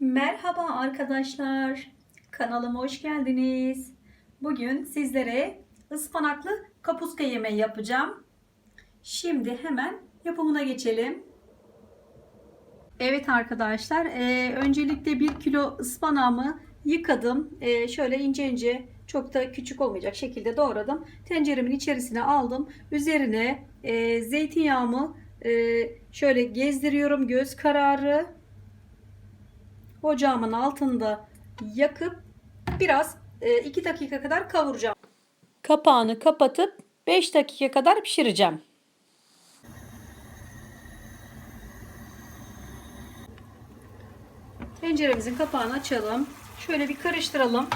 Merhaba arkadaşlar. Kanalıma hoş geldiniz. Bugün sizlere ıspanaklı kapuska yemeği yapacağım. Şimdi hemen yapımına geçelim. Evet arkadaşlar, e, öncelikle 1 kilo ıspanağımı yıkadım. E, şöyle ince ince, çok da küçük olmayacak şekilde doğradım. Tenceremin içerisine aldım. Üzerine e, zeytinyağımı e, şöyle gezdiriyorum göz kararı. Ocağımın altında yakıp biraz 2 dakika kadar kavuracağım. Kapağını kapatıp 5 dakika kadar pişireceğim. Tenceremizin kapağını açalım. Şöyle bir karıştıralım.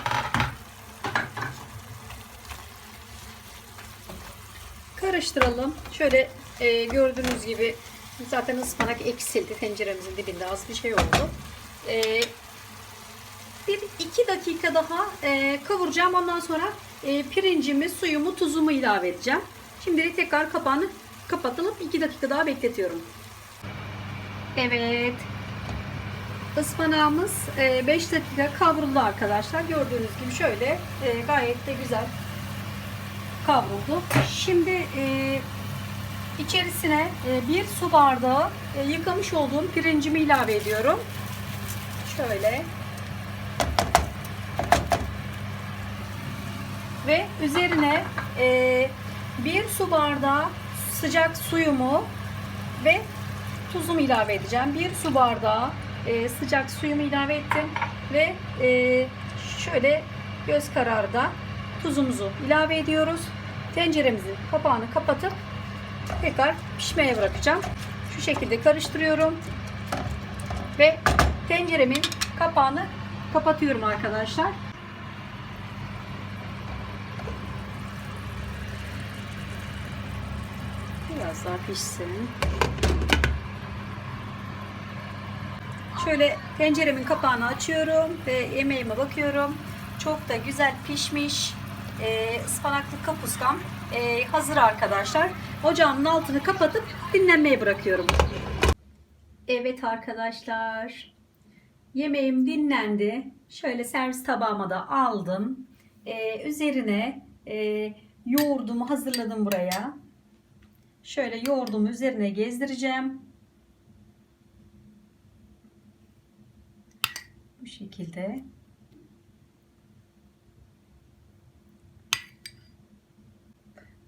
Karıştıralım. Şöyle e, gördüğünüz gibi zaten ıspanak eksildi tenceremizin dibinde az bir şey oldu. E, bir iki dakika daha e, kavuracağım. Ondan sonra e, pirincimi, suyumu, tuzumu ilave edeceğim. Şimdi tekrar kapağını kapatılıp iki dakika daha bekletiyorum. Evet. Ispanağımız 5 dakika kavruldu arkadaşlar. Gördüğünüz gibi şöyle e, gayet de güzel kavruldu. Şimdi e, içerisine e, bir su bardağı e, yıkamış olduğum pirincimi ilave ediyorum. Şöyle. Ve üzerine e, bir su bardağı sıcak suyumu ve tuzumu ilave edeceğim. Bir su bardağı e, sıcak suyumu ilave ettim ve e, şöyle göz kararı da tuzumuzu ilave ediyoruz. Tenceremizin kapağını kapatıp tekrar pişmeye bırakacağım. Şu şekilde karıştırıyorum ve tenceremin kapağını kapatıyorum arkadaşlar. Biraz daha pişsin. Şöyle tenceremin kapağını açıyorum ve yemeğime bakıyorum. Çok da güzel pişmiş. Ee, ıspanaklı kapuskam ee, hazır arkadaşlar. Ocağımın altını kapatıp dinlenmeye bırakıyorum. Evet arkadaşlar. Yemeğim dinlendi. Şöyle servis tabağıma da aldım. Ee, üzerine e, yoğurdumu hazırladım buraya. Şöyle yoğurdumu üzerine gezdireceğim. Bu şekilde.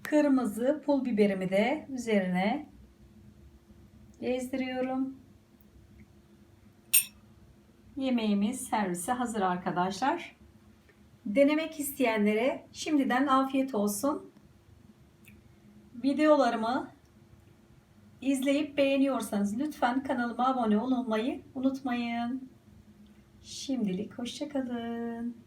Kırmızı pul biberimi de üzerine gezdiriyorum. Yemeğimiz servise hazır arkadaşlar. Denemek isteyenlere şimdiden afiyet olsun. Videolarımı izleyip beğeniyorsanız lütfen kanalıma abone olmayı unutmayın. Şimdilik hoşçakalın.